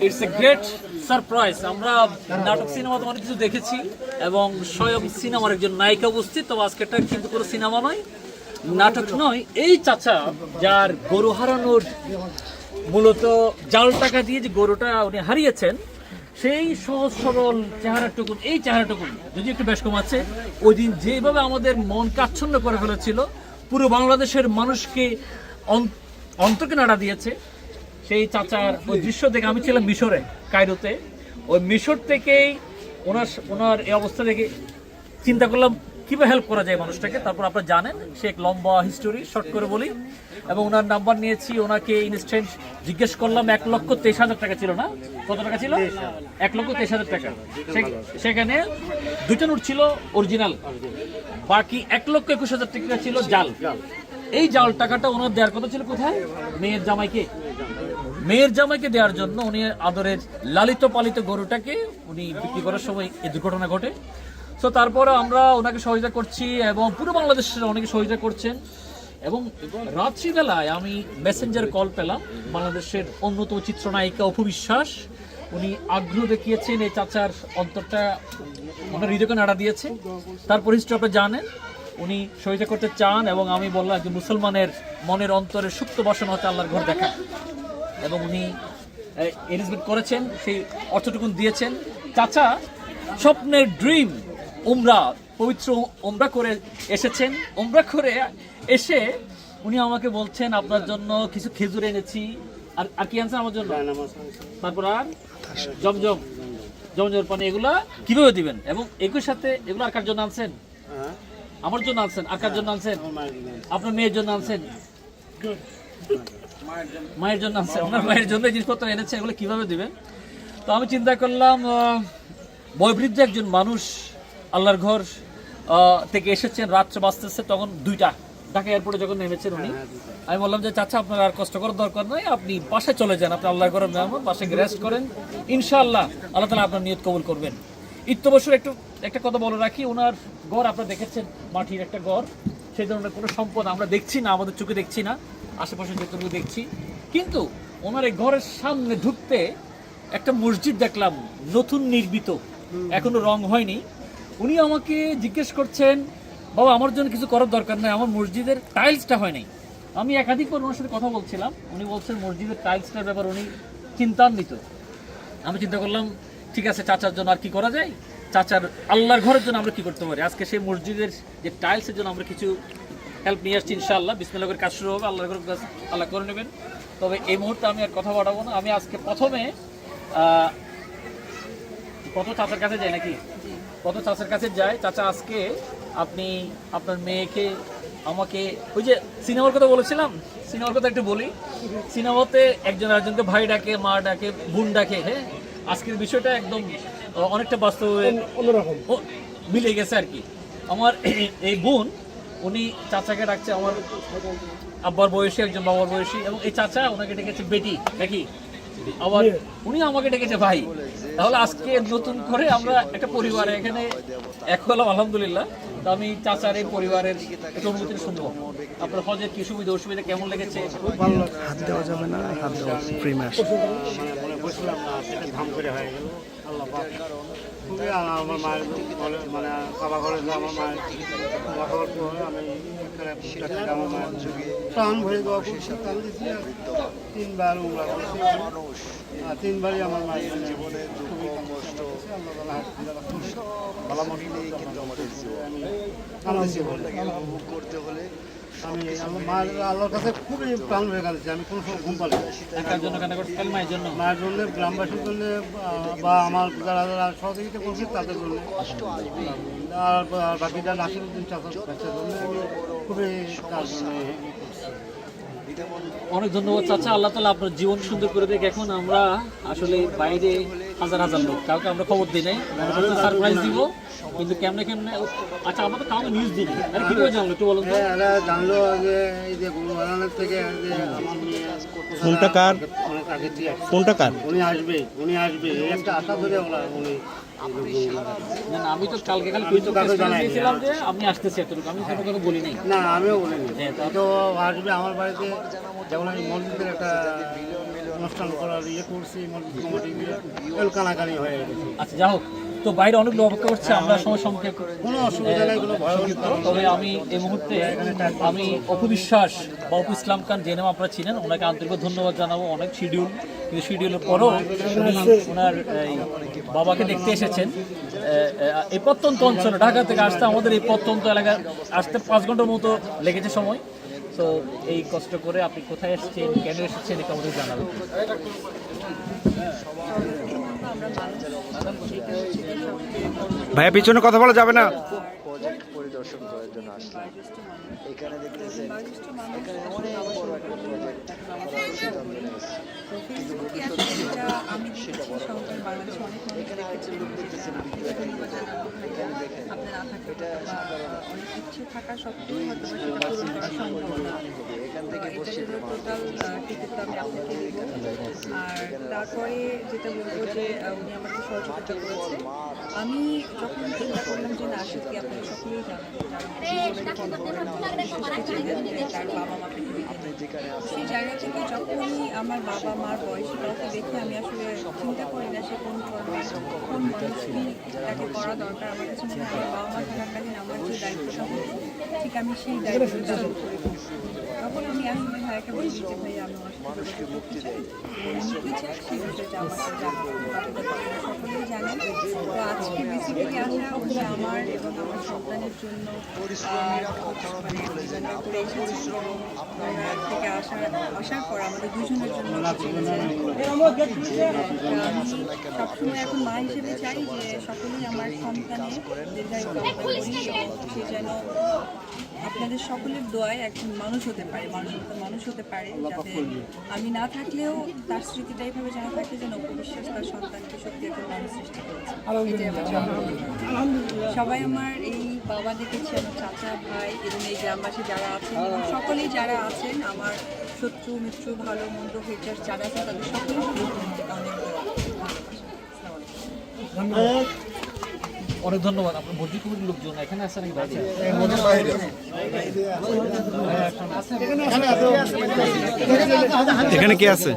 It's a great surprise আমরা নাটক, সিনেমাতে অনেক কিছু দেখেছি এবং স্বয়ং সিনেমার একজন নায়িকা উপস্থিত, তো আজকেরটা কিন্তু কোনো সিনেমা নয়, নাটক নয়। এই চাচা, যার গরু হারানোর মূলত জাল টাকা দিয়ে যে গরুটা উনি হারিয়েছেন, সেই সহজ সরল চেহারাটুকুন, এই চেহারাটুকুন, যদি একটু বেশ কম আছে, ওই দিন যেভাবে আমাদের মন কাচ্ছন্ন করে ফেলেছিল, পুরো বাংলাদেশের মানুষকে অন- অন্তকে নাড়া দিয়েছে সেই চাচার ওই দৃশ্য দেখে আমি ছিলাম মিশরে কায়রোতে। ওই মিশর থেকেই ওনার ওনার এই অবস্থা দেখে চিন্তা করলাম কীভাবে হেল্প করা যায় মানুষটাকে? তারপর আপনারা জানেন সে এক লম্বা হিস্টোরি শর্ট করে বলি। এবং ওনার নাম্বার নিয়েছি ওনাকে ইনস্ট্যান্ট জিজ্ঞেস করলাম এক লক্ষ তেইশ হাজার টাকা ছিল না? কত টাকা ছিল? এক লক্ষ তেইশ হাজার টাকা। সেখানে দুইটা নোট ছিল অরিজিনাল বাকি এক লক্ষ একুশ হাজার টাকা ছিল জাল। এই জাল টাকাটা ওনার দেওয়ার কথা ছিল কোথায়? মেয়ের জামাইকে। মেয়ের জামাইকে দেওয়ার জন্য উনি আদরের লালিত পালিত গরুটাকে উনি বিক্রি করার সময় এই দুর্ঘটনা ঘটে। তো তারপরে আমরা ওনাকে সহযোগিতা করছি এবং পুরো বাংলাদেশের অনেকে সহযোগিতা করছেন। এবং রাত্রিবেলায় আমি মেসেঞ্জার কল পেলাম বাংলাদেশের অন্যতম চিত্রনায়িকা অপু বিশ্বাস। উনি আগ্রহ দেখিয়েছেন এই চাচার অন্তরটা ওনার হৃদয়কে নাড়া দিয়েছে। তারপর হিস্ট্রি আপনি জানেন, উনি সহযোগিতা করতে চান এবং আমি বললাম যে মুসলমানের মনের অন্তরে সুপ্ত বাসনা হচ্ছে আল্লাহর ঘর দেখা। এবং উনি এরেঞ্জমেন্ট করেছেন, সেই অর্থটুকুন দিয়েছেন। চাচা, স্বপ্নের ড্রিম উমরা, পবিত্র উমরা করে এসেছেন। উমরা করে এসে উনি আমাকে বলছেন, আপনার জন্য কিছু খেজুর এনেছি। আর আর কি আনছেন আমার জন্য? তারপর আর? জমজম। জমজমের পানি, এগুলা কীভাবে দিবেন? এবং একই সাথে এগুলো আর কার জন্য আনছেন? আমার জন্য আনছেন। আর কার জন্য আনছেন? আপনার মেয়ের জন্য আনছেন। মায়ের জন্য আনছেন ওনার মায়ের জন্য জিনিসপত্র এনেছে এগুলো কীভাবে দিবেন? তো আমি চিন্তা করলাম বয়োবৃদ্ধ একজন মানুষ আল্লাহর ঘর থেকে এসেছেন রাত্রে বাঁচতেছে তখন দুইটা ঢাকা এয়ারপোর্টে যখন নেমেছেন উনি। আমি বললাম যে চাচা আপনার আর কষ্ট করার দরকার নয় আপনি বাসায় চলে যান আপনি আল্লাহর ঘরের মেহমান বাসায় রেস্ট করেন। ইনশাআল্লাহ আল্লাহ তালা আপনার নিয়ত কবুল করবেন। ইত্যবসর একটু একটা কথা বলে রাখি ওনার ঘর আপনারা দেখেছেন মাটির একটা ঘর সেই ধরনের কোনো সম্পদ আমরা দেখছি না আমাদের চোখে দেখছি না। আশেপাশে যেটুকু দেখছি। কিন্তু ওনার এই ঘরের সামনে ঢুকতে একটা মসজিদ দেখলাম নতুন নির্মিত। এখনও রং হয়নি। উনি আমাকে জিজ্ঞেস করছেন বাবা আমার জন্য কিছু করার দরকার নেই আমার মসজিদের টাইলসটা হয় নাই আমি একাধিকবার ওনার সাথে কথা বলছিলাম। উনি বলছেন মসজিদের টাইলসটার ব্যাপার উনি চিন্তান্বিত। আমি চিন্তা করলাম ঠিক আছে চাচার জন্য আর কি করা যায়? চাচার আল্লাহর ঘরের জন্য আমরা কি করতে পারি? আজকে সেই মসজিদের যে টাইলসের জন্য আমরা কিছু হেল্প নিয়ে আসছি ইনশাআল্লাহ। বিসমিল্লাহ করে কাজ শুরু হবে আল্লাহর ঘরের আল্লাহ করে নেবেন। তবে এই মুহূর্তে আমি আর কথা বাড়াবো না। আমি আজকে প্রথমে কত চাচার কাছে যাই নাকি? কত চাচার কাছে যাই। চাচা আজকে আপনি আপনার মেয়েকে আমাকে ওই যে সিনেমার কথা বলেছিলাম? সিনেমার কথা একটু বলি। সিনেমাতে একজন আরেকজনকে ভাই ডাকে মা ডাকে বোন ডাকে হ্যাঁ? আজকের বিষয়টা একদম অনেকটা বাস্তবে অন্যরকম। মিলে গেছে আর কি। আমার এই বোন উনি চাচাকে ডাকছে আমার আব্বার বয়সী একজন বাবার বয়সী এবং এই চাচা ওনাকে ডেকেছে বেটি নাকি? আবার উনি আমাকে ডেকেছে ভাই। তাহলে আজকে নতুন করে আমরা একটা পরিবারে এখানে এক হলাম আলহামদুলিল্লাহ। তো আমি চাচার এই পরিবারের একটা অনুভূতি শুনব। আপনার হজের কি সুবিধা অসুবিধা কেমন লেগেছে? হাত দেওয়া যাবে না হাত দেওয়া ফ্রি ম্যাচ বসলাম না ধাম করে হয়ে গেল আল্লাহ পাক। খুবই আমার মায়ের মানে বাবা ঘরে আমার মায়ের। পর আমি আমার প্রাণ ভরে করছি প্রাণ দিচ্ছি তিনবার তিনবারই আমার মায়ের জীবনে কষ্ট আল্লাহ দিয়ে কিন্তু আমাদের আমি আনন্দ বলে করতে হলে আমি আমার আল্লাহর কাছে খুবই প্রাণ হয়ে গেছে। আমি কোনো সময় ঘুম করতে মায়ের জন্য গ্রামবাসীর জন্য বা আমার যারা যারা সহযোগিতা করছে তাদের জন্য। আর বা- বাকি যারা নাসিরুদ্দিন খুবই। অনেক ধন্যবাদ চাচা। আল্লাহ তালা আপনার জীবন সুন্দর করে দেখে। এখন আমরা আসলে বাইরে হাজার হাজার লোক। কাউকে আমরা খবর দিই নাই। সারপ্রাইজ দিব। কিন্তু কেমনে কেমনে আচ্ছা আমাদের কাউকে নিউজ দিই আরে কি করে জানলো একটু বলুন হ্যাঁ, জানলো যে এই যে গুরুবাগানের থেকে ফোনটা কার? কোনটা কার? উনি আসবে উনি আসবে। একটা আশা ধরে ওরা উনি আমি তো কালকে খালি আমি তো কাউকে ফেসবুকে যে আমি আসতেছি এতটুকু। আমি কোনো কথা বলি নাই। না আমিও বলিনি। তো আসবে আমার বাড়িতে। যেমন আমি মসজিদের একটা অনুষ্ঠান করার ইয়ে করছি কমিটি কানাকানি হয়ে গেছে। আচ্ছা যা হোক। তো বাইরে অনেক লোক অপেক্ষা করছে আমরা সময় সংক্ষেপ কোনো অসুবিধা নেই কোনো ভয় তবে আমি এই মুহূর্তে আমি অপু বিশ্বাস বা অপু ইসলাম খান যে নাম আপনারা ছিলেন ওনাকে আন্তরিক ধন্যবাদ জানাব। অনেক শিডিউল কিন্তু শিডিউলের পরও উনি ওনার এই, বাবাকে দেখতে এসেছেন। এই প্রত্যন্ত অঞ্চলে ঢাকা থেকে আসতে আমাদের এই প্রত্যন্ত এলাকায় আসতে পাঁচ ঘণ্টার মতো লেগেছে সময়। তো এই কষ্ট করে আপনি কোথায় এসেছেন কেন এসেছেন এটা আমাদের জানাবেন। ভাইয়া পিছনে কথা বলা যাবে না। প্রজেক্ট পরিদর্শন করার জন্য আসলাম। এখানে দেখতেছেন এখানে অনেক বড় একটা প্রজেক্ট করার ফেসবুকে আসলে যেটা আমি দেখেছি সহকারে বাংলাদেশে অনেক মানুষ দেখেছি। আপনার না থাকলে বা অনেক ইচ্ছে থাকা সত্ত্বেও হয়তো সেটা পূরণ করা সম্ভব না। থেকে এটার বসে জন্য টোটাল টিকিট আমি আপনাকে আর তারপরে যেটা বলব যে উনি আমাকে সহযোগিতা করেছে। আমি যখন চিন্তা করলাম যে না সত্যি আপনারা সকলেই জানেন তার বাবা মা সেই জায়গা থেকে যখনই আমার বাবা মার বয়সী কাউকে দেখে আমি আসলে চিন্তা করি না সে কোন তাকে করা দরকার। আমার কাছে মনে হয় বাবা মা থাকাকালীন আমার যে দায়িত্বটা ঠিক আমি সেই দায়িত্বটা তখন আমি আসলে ভাইয়াকে বলি যে ভাই আমি আমার সাথে যোগাযোগ করতে চাই তো আপনারা সকলেই জানেন। তো আজকে বেসিক্যালি আসা হচ্ছে আমার এবং আমার সন্তানের জন্য আহ, মানে থেকে আসার আসার পর আমাদের দুজনের জন্য আমি সবসময় এখন মা হিসেবে চাই যে সকলেই আমার সন্তানের দীর্ঘায়ু কামনা করি সে যেন আপনাদের সকলের দোয়ায় একজন মানুষ হতে পারে। মানুষ মানুষ হতে পারে যাতে আমি না থাকলেও তার স্মৃতিটা এইভাবে যেন থাকে যেন অপবিশ্বাস তার সন্তানকে সত্যি একটা মানুষ সৃষ্টি করেছে। এটাই আমার সবাই আমার এই বাবা দেখেছি আমার চাচা ভাই এবং এই গ্রামবাসী যারা আছেন এবং সকলেই যারা আছেন আমার শত্রু মিত্র ভালো মন্দ হেটার যারা আছেন তাদের জন্য অনেক ভালোবাসা অনেক ধন্যবাদ আপনার ভর্তি কমিটির লোকজন এখানে আসছে নাকি বাইরে এখানে কে আছে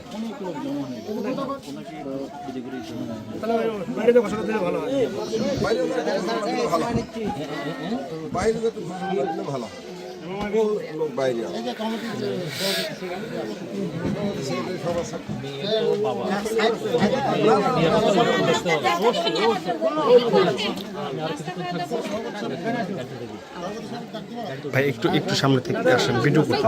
বাইরে ভালো। লোক বাইরে। ভাই একটু একটু সামনে থেকে আসেন ভিডিও করতে